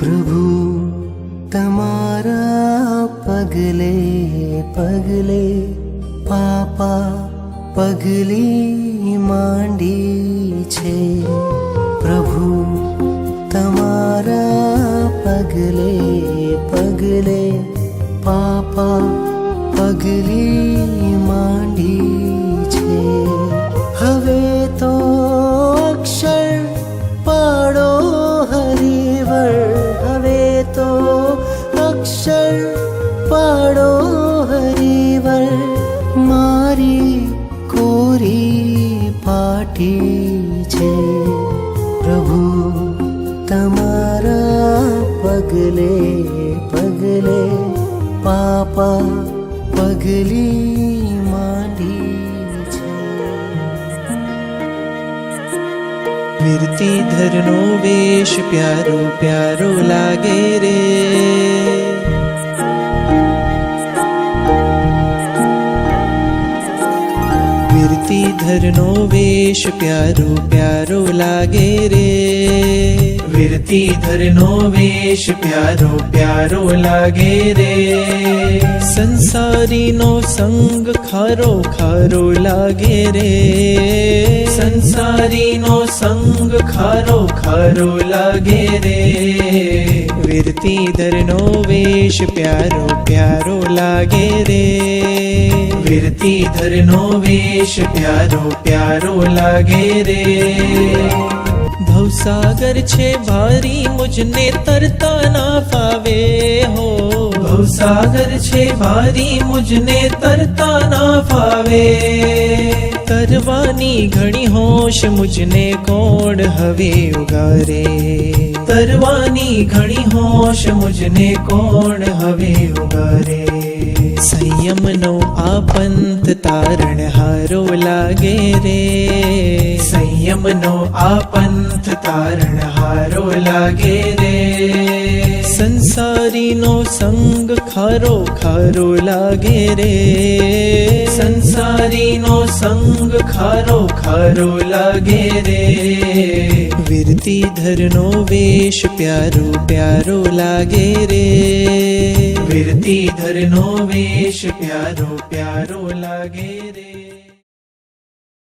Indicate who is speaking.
Speaker 1: प्रभु तमारा पगले पगले पापा पगली मांडी छे प्रभु तमारा पगले पगले पापा पगली મારી કોરી પાટી છે. પ્રભુ, તમારા પગલે પગલે પાપા પગલી માંડી છે.
Speaker 2: કીર્તિધરનો ધરનો વેશ પ્યારો પ્યારો લાગે રે. ધરનો વેશ પ્યારો પ્યારો લાગે રે વિરતી ધરનો વેશ પ્યારો પ્યારો લાગે રે સંસારીનો સંગ ખારો ખારો લાગે રે સંસારીનો સંગ ખારો ખારો લાગે રે. વિરતી ધરનો વેશ પ્યારો પ્યારો લાગે રે. વિરતી ધરનો વેશ પ્યારો પ્યારો લાગે રે. ભવસાગર છે ભારી મુજને તરતા ના ફાવે હો સાગર છે ભારી મુજને તરતા ના ફાવે તરવાની ઘણી હોશ મુજને કોણ હવે ઉગારે તરવાની ઘણી હોશ મુજને કોણ હવે ઉગારે સંયમનો આ પંથ તારણ હારો લાગે રે સંયમનો આ પંથ તારણ હારો લાગે રે. સંસારીનો સંગ ખારો ખારો લાગે રે. સંસારીનો સંગ ખારો ખારો લાગે રે. વિરતી ધરનો વેશ પ્યારો પ્યારો લાગે રે. વિરતી ધરનો વેશ પ્યારો પ્યારો લાગે રે.